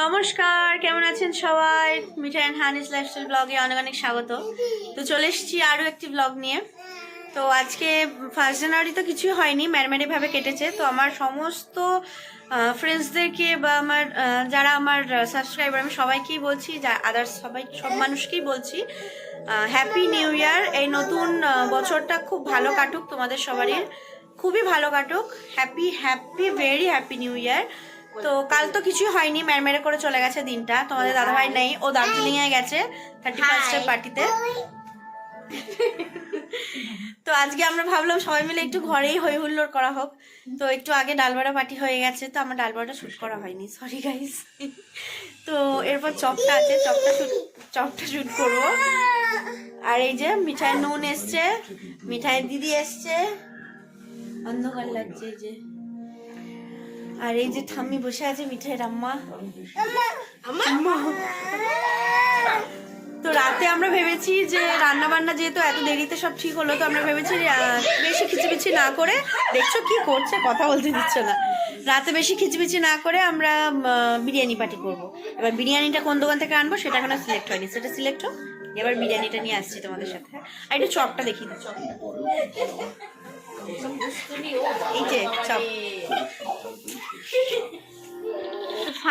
নমস্কার, কেমন আছেন সবাই? মিঠাই অ্যান্ড হানিস লাইফস্টাইল ব্লগে অনেক অনেক স্বাগত। তো চলে এসেছি আরও একটি ব্লগ নিয়ে। তো আজকে ফার্স্ট জানুয়ারি তো কিছুই হয়নি ম্যারম্যারি ভাবে কেটেছে। তো আমার সমস্ত ফ্রেন্ডসদেরকে বা আমার যারা আমার সাবস্ক্রাইবার আমি সবাইকেই বলছি, যা আদার্স সবাই, সব মানুষকেই বলছি হ্যাপি নিউ ইয়ার এই নতুন বছরটা খুব ভালো কাটুক তোমাদের সবারই। খুবই ভালো কাটুক। Happy happy very happy new year তো কাল তো কিছুই হয়নি ম্যারমেরে করে চলে গেছে দিনটা। তোমাদের দাদাভাই নেই ও দার্জিলিং এ গেছে থার্টি ফার্স্টের পার্টিতে তো আজকে আমরা ভাবলাম সবাই মিলে একটু ঘরেই হই হুল্লোড় করা হোক। তো একটু আগে ডালবাড়া পার্টি হয়ে গেছে তো আমার ডালবাড়াটা শুট করা হয়নি সরি গাইস তো এরপর চপটা আছে চপটা শুট চপটা শুট করব। আর এই যে মিঠাই নুন এসছে মিঠাইয়ের দিদি এসছে। অন্ধকার লাগছে এই যে। আর এই যে ঠাম্মি বসে আছে মিঠাইয়ের আম্মা। আম্মা। তো রাতে আমরা ভেবেছি যে রান্না বান্না যেহেতু এত দেরিতে সব ঠিক হলো তো আমরা ভেবেছি বেশি খিচিবিচি না করে দেখছ কি করছে কথা বলতে দিচ্ছে না। রাতে বেশি খিচিবিচি না করে আমরা বিরিয়ানি পার্টি করব। এবার বিরিয়ানিটা কোন দোকান থেকে আনব সেটা এখনও সিলেক্ট হয়নি। সেটা সিলেক্ট হোক এবার বিরিয়ানিটা নিয়ে আসছি তোমাদের সাথে। আর একটু চপটা দেখি। দিই চপটা এই যে চপ।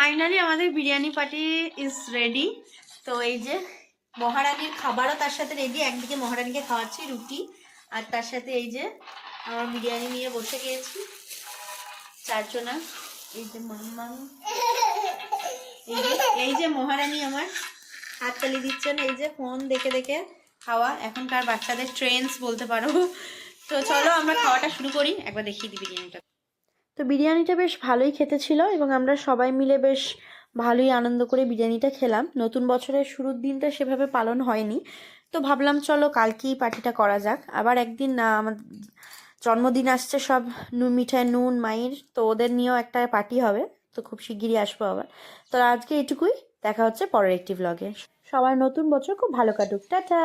ফাইনালি আমাদের বিরিয়ানি পার্টি ইজ রেডি তো এই যে মহারানীর খাবারও তার সাথে রেডি একদিকে মহারানীকে খাওয়াচ্ছি রুটি আর তার সাথে এই যে আমার বিরিয়ানি নিয়ে বসে গিয়েছি। চারজনা, এই যে মাম্মাম, এই যে এই যে মহারানী আমার হাত তালি দিচ্ছেন, এই যে ফোন দেখে দেখে খাওয়া। এখনকার বাচ্চাদের ট্রেন্ডস বলতে পারো। তো চলো আমরা খাওয়াটা শুরু করি, একবার দেখিয়ে দিই বিরিয়ানিটা। তো বিরিয়ানিটা বেশ ভালোই খেতে ছিল এবং আমরা সবাই মিলে বেশ ভালোই আনন্দ করে বিরিয়ানিটা খেলাম। নতুন বছরের শুরুর দিনটা সেভাবে পালন হয়নি। তো ভাবলাম, চলো কালকেই পার্টিটা করা যাক। আবার একদিন, না, আমার জন্মদিন আসছে সব নুন মিঠাই নুন, মায়ের, তো ওদের নিয়েও একটা পার্টি হবে। তো খুব শিগগিরই আসব আবার। তো আজকে এটুকুই। দেখা হচ্ছে পরের একটি ব্লগে সবার নতুন বছর খুব ভালো কাটুক। টাটা!